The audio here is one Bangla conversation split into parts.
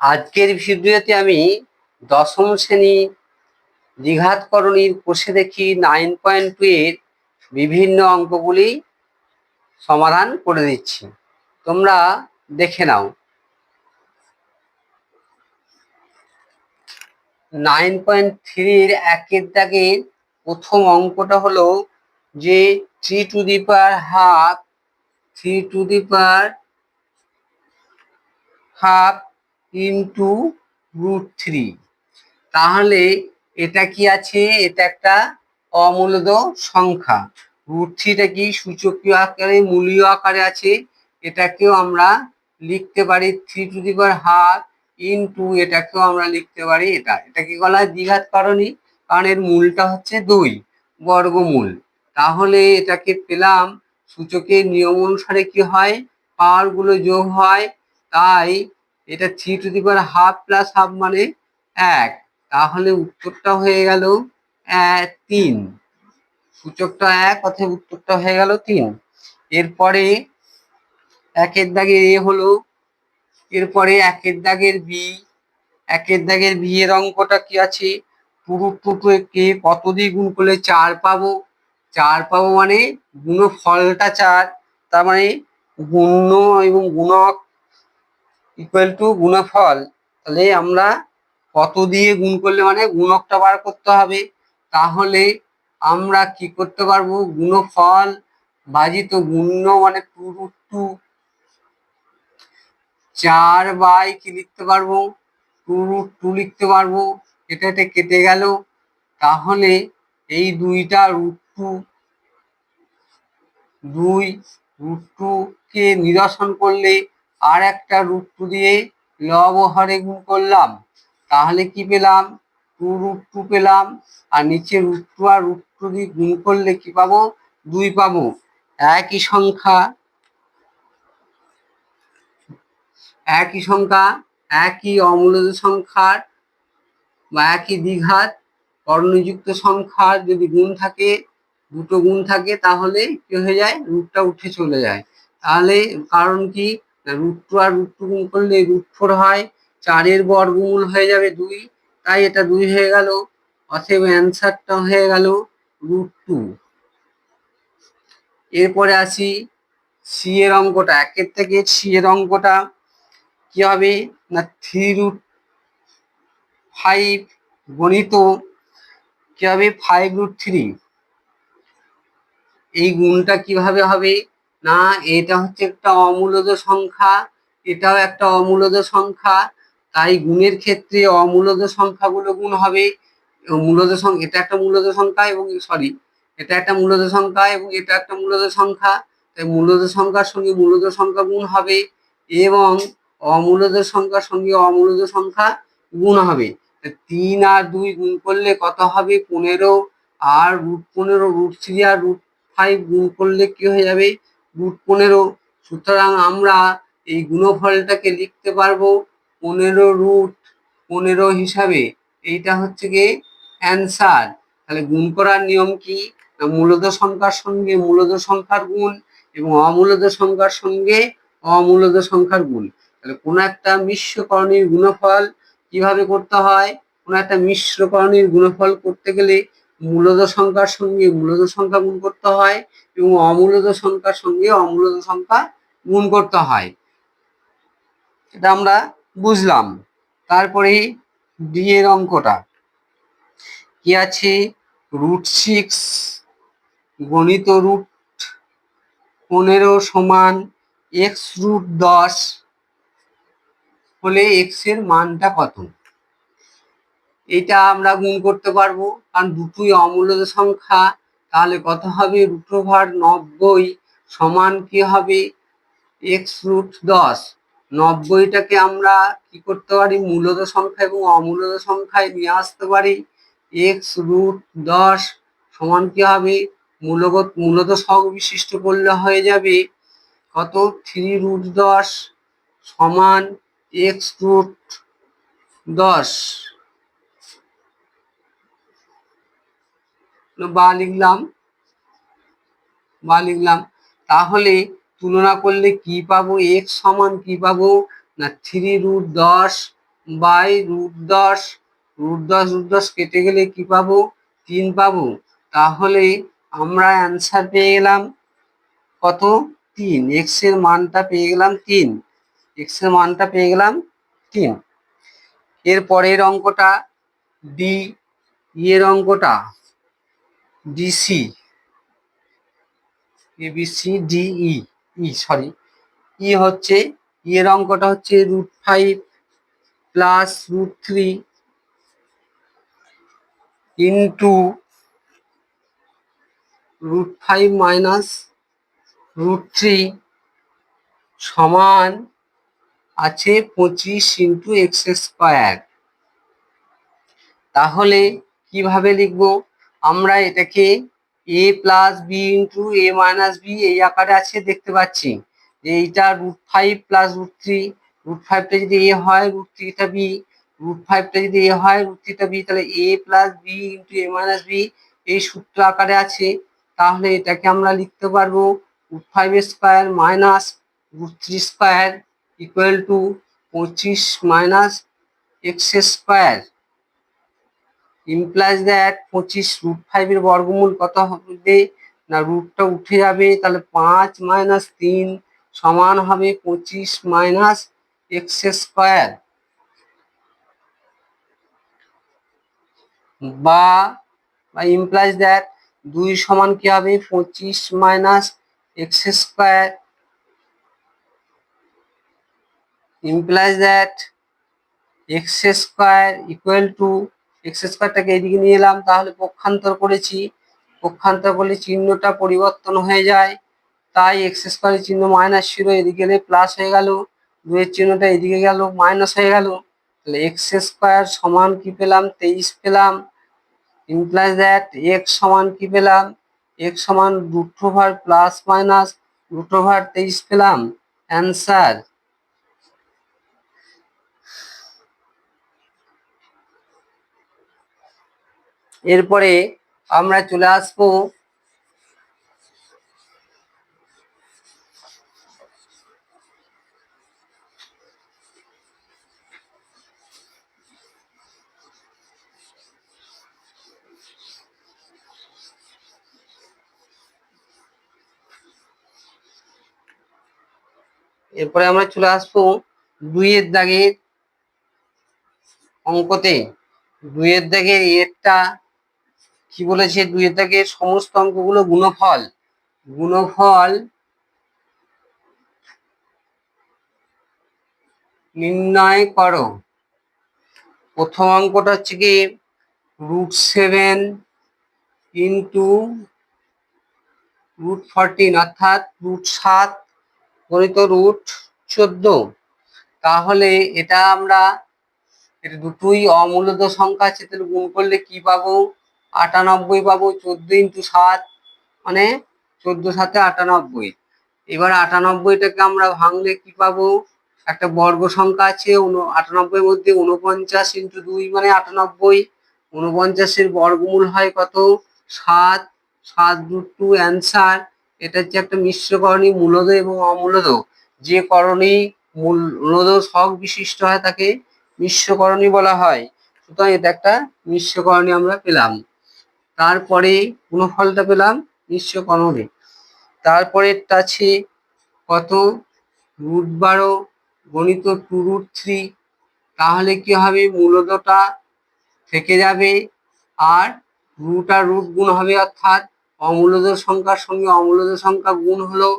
আজকের ভিডিওতে আমি দশম শ্রেণি দ্বিঘাতকরণীর কোষে দেখি নাইন পয়েন্ট টু এর বিভিন্ন অঙ্কগুলি সমাধান করে দিচ্ছি। তোমরা দেখে নাও। নাইন পয়েন্ট থ্রির একের দাগের প্রথম অঙ্কটা হলো যে three to the power half three to the power half into root three তাহলে এটা কি আছে? এটা একটা অমূলদ সংখ্যা। রুট থ্রিটা কি সূচকীয় আকারে, মূলীয় আকারে আছে? এটাকেও আমরা লিখতে পারি three to the power half into এটাকেও আমরা লিখতে পারি এটা। এটাকে বলা হয় দ্বিঘাত কারণী, কারণ এর মূলটা হচ্ছে দুই, বর্গমূল। তাহলে এটাকে পেলাম, সূচকের নিয়ম অনুসারে কি হয়? পাওয়ারগুলো যোগ হয়, তাই এটা three to the power half plus half মানে এক। তাহলে উত্তরটা হয়ে গেল তিন। সূচকটা এক অথবা উত্তরটা হয়ে গেল তিন। এরপরে একের দাগের এ হলো, এরপরে একের দাগের বি। একের দাগের বি এর অঙ্কটা কি আছে? পুরো টুটু কে কত দিয়ে গুণ করলে চার পাবো? চার পাবো মানে গুণ ফলটা চার। তার মানে গুণ্য এবং গুণক ইকুয়াল টু গুণফল, তাহলে আমরা কত দিয়ে গুণ করলে মানে গুণকটা বার করতে হবে? তাহলে আমরা কি করতে পারব? গুণফল বাজিত গুণ মানে টু টু। চার বাই কি লিখতে পারব? টু রুট টু লিখতে পারব। এটা এটা কেটে গেল। তাহলে এই দুইটা রুট টু দুই রুট টু কে নিরসন করলে আর একটা রুট টু দিয়ে লব হরে গুণ করলাম, তাহলে কি পেলাম? টু রুট টু পেলাম, আর নিচে রুট টু আর রুট টু দিয়ে গুণ করলে কি পাবো? দুই পাবো। একই সংখ্যা একই সংখ্যা, একই অমূলদ সংখ্যার বা একই দ্বিঘাত কর্ণযুক্ত সংখ্যার যদি গুণ থাকে, দুটো গুণ থাকে, তাহলে কি হয়ে যায়? রুটটা উঠে চলে যায়। তাহলে কারণ কি? রুট টু আর রুট টু গুণ করলে রুট ফোর হয়, চারের বর্গমূল হয়ে যাবে দুই, তাই এটা দুই হয়ে গেল, অতএব অ্যান্সারটা হয়ে গেল রুট টু এরপরে আসি সি এর অঙ্কটা, একের থেকে সি এর অঙ্কটা কি হবে? না থ্রি রুট ফাইভ গণিত কি হবে? ফাইভ রুট থ্রি এই গুণটা কীভাবে হবে? না, এটা হচ্ছে একটা অমূলদ সংখ্যা, এটাও একটা অমূলদ সংখ্যা, তাই গুণের ক্ষেত্রে অমূলদ সংখ্যাগুলো গুণ হবে। মূলদ সংখ্যা এটা একটা মূলদ সংখ্যা এবং সরি এটা একটা মূলদ সংখ্যা এবং এটা একটা মূলদ সংখ্যা, তাই মূলদ সংখ্যার সঙ্গে মূলদ সংখ্যা গুণ হবে এবং অমূলদ সংখ্যার সঙ্গে অমূলদ সংখ্যা গুণ হবে। তিন আর দুই গুণ করলে কত হবে? পনেরো, আর রুট পনেরো রুট থ্রি আর রুট ফাইভ গুণ করলে কি হয়ে যাবে? রুট পনেরো। সুতরাং আমরা এই গুণফলটাকে লিখতে পারব পনেরো রুট পনেরো হিসাবে। এইটা হচ্ছে গিয়ে অ্যান্সার। তাহলে গুণ করার নিয়ম কি? না, মূলদ সংখ্যার সঙ্গে মূলত সংখ্যার গুণ এবং অমূলত সংখ্যার সঙ্গে অমূলদ সংখ্যার গুণ। তাহলে কোনো একটা মিশ্রকরণীর গুণফল কীভাবে করতে হয়? কোনো একটা মিশ্রকরণীর গুণফল করতে গেলে মূলত সংখ্যার সঙ্গে মূলত সংখ্যা গুণ করতে হয়। এবং অমূলত সংখ্যার সঙ্গে অমূলত সংখ্যা গুণ করতে হয়। এটা আমরা বুঝলাম। তারপরে ডি এর অঙ্কটা। কি আছে? রুট সিক্স গণিত রুট পনেরো সমান এক্স রুট দশ হলে এক্সের মানটা কত? এটা আমরা গুণ করতে পারব। কারণ দুটোই অমূল্য সংখ্যা। তাহলে কত হবে রুট ওভার নব্বই সমান কি হবে এক্স রুট দশ। নব্বইটাকে আমরা কি করতে পারি? মূলত সংখ্যা এবং অমূলত সংখ্যায় নিয়ে আসতে পারি। এক্স রুট দশ সমান কি হবে? মূলগত মূলত বিশিষ্ট করলে হয়ে যাবে কত? থ্রি রুট দশ সমান এক্স রুট দশ। বা লিখলাম বা লিখলাম, তাহলে তুলনা করলে কি পাবো? এক্স সমান কি পাবো? না থ্রি রুট দশ বাই রুট দশ রুট দশ রুট দশ কেটে গেলে কি পাবো? তিন পাবো। তাহলে আমরা অ্যান্সার পেয়ে গেলাম কত? তিন। এক্সের মানটা পেয়ে গেলাম তিন। এক্সের মানটা পেয়ে গেলাম তিন। এর পরের অঙ্কটা ডি এর অঙ্কটা। D C A B C D E sorry E হচ্ছে ই এর অঙ্কটা হচ্ছে root five plus root three into root five minus root three সমান আছে পঁচিশ ইন্টু এক্স স্কোয়ার তাহলে কীভাবে লিখব? আমরা এটাকে A plus B into A minus B এই আকারে আছে দেখতে পাচ্ছি। যে এইটা root five plus root three root ফাইভটা যদি এ হয় রুট থ্রিটা বি রুট ফাইভটা যদি এ হয় রুট থ্রিটা বি তাহলে A plus B into A minus B এই সূত্র আকারে আছে। তাহলে এটাকে আমরা লিখতে পারব root five square minus root three square equal to পঁচিশ minus X square implies that পঁচিশ রুট ফাইভের বর্গমূল কত হবে? না রুটটা উঠে যাবে, তাহলে পাঁচ মাইনাস তিন সমান হবে পঁচিশ মাইনাস এক্স স্কোয়ার বা ইমপ্লাইজ দ্যাট দুই সমান কি হবে? পঁচিশ minus X square implies that X square equal to X এদিকে নিয়ে এলাম, তাহলে পক্ষান্তর করেছি। পক্ষান্তর করলে চিহ্নটা পরিবর্তন হয়ে যায়। তাই এক্স চিহ্ন মাইনাস ছিল এদিকে গেলে প্লাস হয়ে গেল। দুয়ের চিহ্নটা এদিকে গেল মাইনাস হয়ে গেল। তাহলে এক্স স্কোয়ার সমান কি পেলাম? তেইশ পেলাম। ইমপ্লাইজ দ্যাট এক্স সমান কি পেলাম? এক্স সমান root over plus minus root over তেইশ পেলাম। অ্যান্সার এরপরে আমরা চলে আসব এরপরে আমরা চলে আসব দুইয়ের দাগের অঙ্কতে। দুইয়ের দাগের এরটা কি বলেছে? দুইয়ের দাগের সমস্ত অঙ্কগুলো গুণফল। গুণফল নির্ণয় করো। প্রথম অঙ্কটা হচ্ছে কি root seven into root fourteen অর্থাৎ রুট সাত গণিত রুট চোদ্দ। তাহলে এটা আমরা দুটোই অমূলত সংখ্যা আছে, তাহলে গুণ করলে কি পাবো? আটানব্বই পাবো, চোদ্দ ইন্টু সাত মানে চোদ্দ সাথে আটানব্বই। এবার আটানব্বইটাকে আমরা ভাঙলে কি পাবো? একটা বর্গ সংখ্যা আছে আটানব্বই মধ্যে উনপঞ্চাশ ইন্টু দুই মানে আটানব্বই। উনপঞ্চাশের বর্গমূল হয় কত? সাত সাত দু টু অ্যান্সার এটা হচ্ছে একটা মিশ্রকরণী মূলদ এবং অমূলদ। যে করণী মূলদ সহগ বিশিষ্ট হয় তাকে মিশ্রকরণী বলা হয়। সুতরাং এটা একটা মিশ্রকরণী আমরা পেলাম। তারপরে গুণফলটা পেলাম? নিশ্চয় মিশ্রকরণে তারপরেরটা আছে কত? রুট বারো, গণিত টু রুট থ্রি তাহলে কি হবে? মূলতটা থেকে যাবে আর রুট আর রুট গুণ হবে অর্থাৎ অমূলদ সংখ্যার সঙ্গে অমূলদ সংখ্যা গুণ হলো,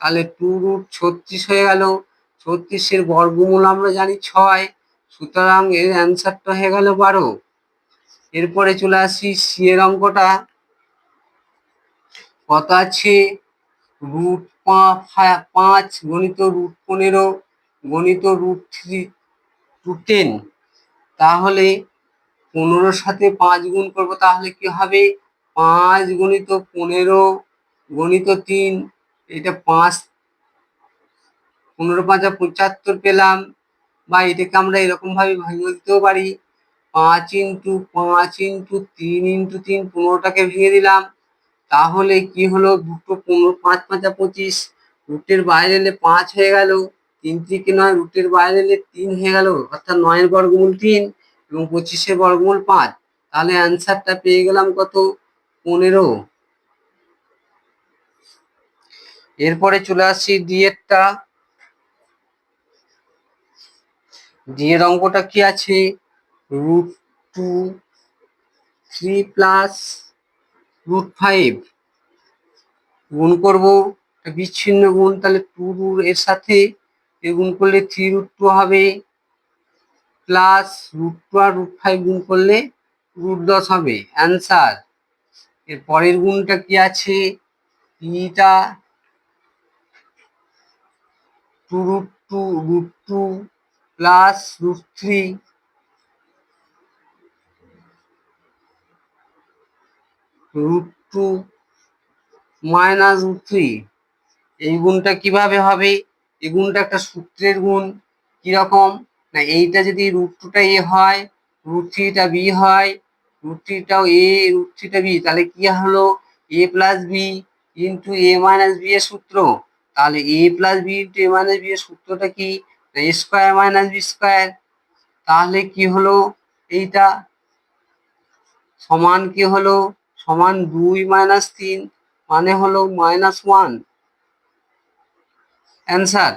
তাহলে টু রুট ছত্রিশ হয়ে গেল। ছত্রিশের বর্গমূল আমরা জানি ছয়। সুতরাং এর অ্যান্সারটা হয়ে গেল বারো। এরপরে চলে আসি সি এর অঙ্কটা। কত আছে? রুট পাঁচ, গণিত রুট পনেরো, গণিত রুট থ্রি টু টেন। তাহলে পনেরোর সাথে পাঁচ গুণ করব, তাহলে কি হবে? পাঁচ গণিত পনেরো, গণিত তিন, এটা পাঁচ। পনেরো পাঁচা পঁচাত্তর পেলাম, বা এটাকে আমরা এরকমভাবে ভেঙে দিতেও পারি। পাঁচ ইন্টু পাঁচ ইন্টু তিন ইন্টু তিন পনেরোটাকে ভেঙে দিলাম। তাহলে কি হলো? দুটো পনেরো, পাঁচ, পাঁচা পঁচিশ। রুটের বাইরে এলে পাঁচ হয়ে গেল। তিন থেকে নয়, রুটের বাইরে এলে তিন হয়ে গেল। অর্থাৎ নয়ের বর্গমূল তিন এবং পঁচিশের বর্গমূল পাঁচ। তাহলে অ্যান্সারটা পেয়ে গেলাম কত? পনেরো। এরপরে চলে আসছি ডিএরটা ডিএর অঙ্কটা কি আছে? Root two three plus root five গুণ করব বিচ্ছিন্ন গুণ, তাহলে টু রুট এর সাথে এ গুণ করলে থ্রি রুট টু হবে। প্লাস রুট টু আর রুট ফাইভ গুণ করলে রুট দশ হবে। অ্যান্সার এর পরের গুণটা কি আছে? ইটা two root two root two plus root three root two minus root three এই গুণটা কীভাবে হবে? এই গুণটা একটা সূত্রের গুণ, কীরকম? না, এইটা যদি রুট টুটা এ হয় রুট থ্রিটা বি হয় রুট থ্রিটাও এ রুট থ্রিটা বি, তাহলে কি হলো? A plus B into A minus B এর সূত্র। তাহলে A plus B into A minus B এর সূত্রটা কি? না A square minus B square তাহলে কি হলো? এইটা সমান কি হলো? সমান দুই মাইনাস তিন মানে হলো মাইনাস ওয়ান অ্যান্সার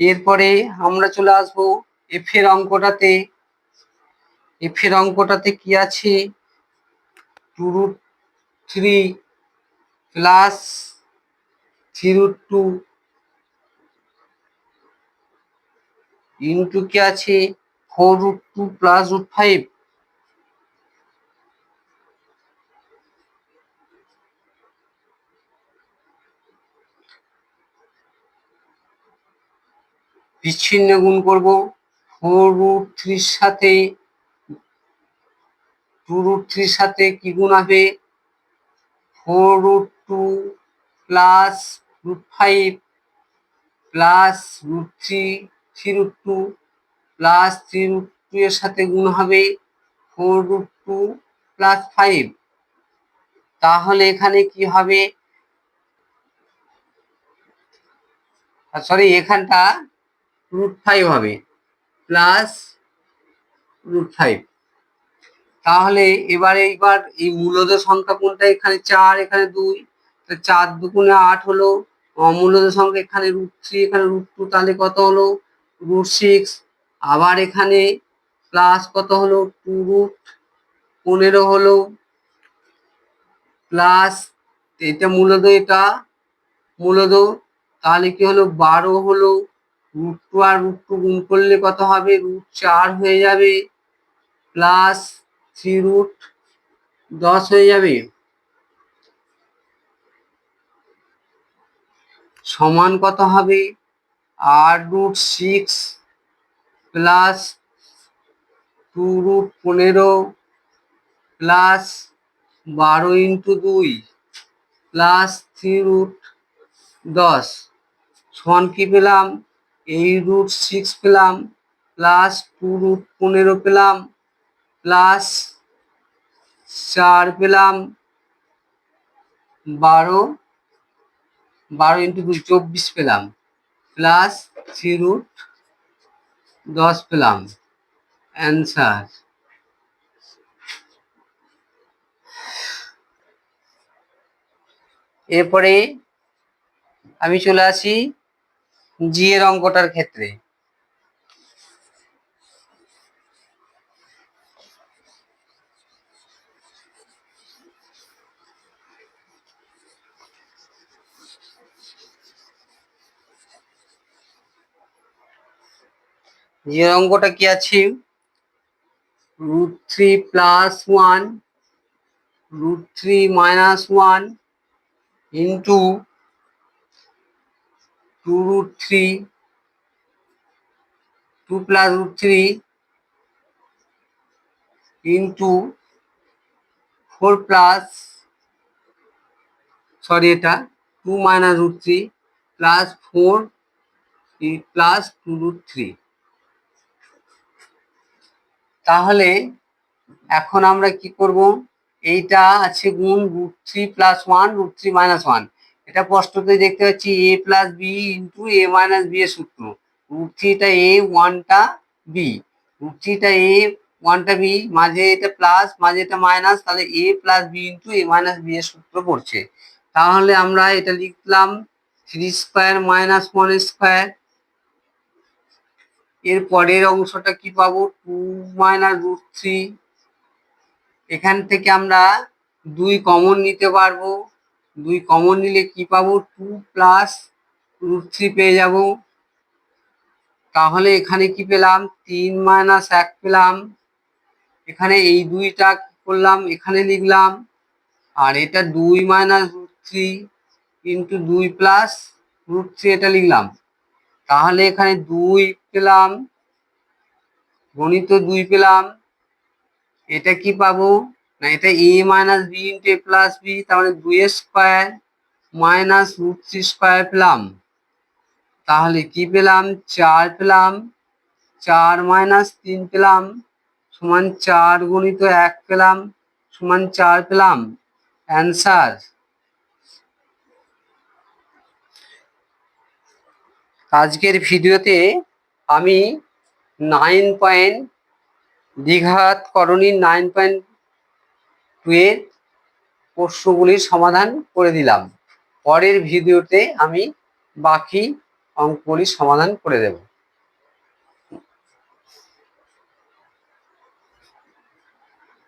এরপরে আমরা চলে আসব এফ এর অঙ্কটাতে। এফ এর অঙ্কটাতে কি আছে? Two root three plus three root two into কি আছে? Four root two plus root five বিচ্ছিন্ন গুণ করব। ফোর রুট থ্রির সাথে টু রুট থ্রির সাথে কি গুণ হবে? Four root two plus root five plus root three three root two plus three root two এর সাথে গুণ হবে four root two plus five. তাহলে এখানে কি হবে? সরি, এখানটা রুট ফাইভ হবে প্লাস রুট ফাইভ তাহলে এবারে এইবার এই মূলদ সংখ্যা কোনটা? এখানে চার, এখানে দুই। চার দুগুণে আট হলো। অমূলদ সংখ্যা এখানে রুট থ্রি এখানে রুট টু তাহলে কত হলো? রুট সিক্স আবার এখানে প্লাস কত হলো? টু রুট পনেরো হলো। প্লাস এটা মূলত এটা মূলত তাহলে কি হলো? বারো হলো। রুট টু আর রুট টু গুণ করলে কত হবে? রুট চার হয়ে যাবে প্লাস থ্রি রুট দশ হয়ে যাবে। সমান কত হবে? আট root six plus two root পনেরো প্লাস বারো ইন্টু দুই প্লাস থ্রি রুট দশ। সমান কি পেলাম? এই রুট সিক্স পেলাম প্লাস টু রুট পনেরো পেলাম প্লাস চার পেলাম, বারো বারো ইন্টু দুই চব্বিশ পেলাম প্লাস থ্রি রুট দশ পেলাম অ্যান্সার এরপরে আমি চলে আসি জি এর অঙ্কটার ক্ষেত্রে। এর অঙ্কটা কি আছে? Root three plus one root three minus one into two root three two plus root three into four plus sorry এটা two minus root three plus four plus two root three তাহলে এখন আমরা কি করব? এইটা আছে গুণ root three plus one root three minus one এটা স্পষ্টতই দেখতে পাচ্ছি A plus B into A minus B এর সূত্র। রুট থ্রিটা এ ওয়ানটা বি রুট থ্রিটা এ ওয়ানটা বি মাঝে এটা প্লাস মাঝে এটা মাইনাস তাহলে A plus B into A minus B এর সূত্র পড়ছে। তাহলে আমরা এটা লিখলাম three square minus one square এর পরের অংশটা কি পাবো? টু মাইনাস রুট থ্রি এখান থেকে আমরা দুই কমন নিতে পারব। দুই কমন নিলে কি পাবো? টু প্লাস রুট থ্রি পেয়ে যাব। তাহলে এখানে কি পেলাম? তিন মাইনাস এক পেলাম। এখানে এই দুইটা করলাম? এখানে লিখলাম। আর এটা দুই মাইনাস রুট থ্রি ইন্টু দুই প্লাস রুট থ্রি এটা লিখলাম। তাহলে এখানে দুই পেলাম। গণিত দুই পেলাম। এটা কি পাবো? না, এটা A minus B into A plus B মানে দুই square minus root three square পেলাম। তাহলে কি পেলাম? চার পেলাম। চার মাইনাস তিন পেলাম। সমান চার গুণিত এক পেলাম। সমান চার পেলাম। অ্যান্সার আজকের ভিডিওতে আমি নাইন পয়েন্ট দ্বিঘাত করণী নাইন পয়েন্ট এর প্রশ্নগুলির সমাধান করে দিলাম। পরের ভিডিওতে আমি বাকি অঙ্কগুলির সমাধান করে দেব।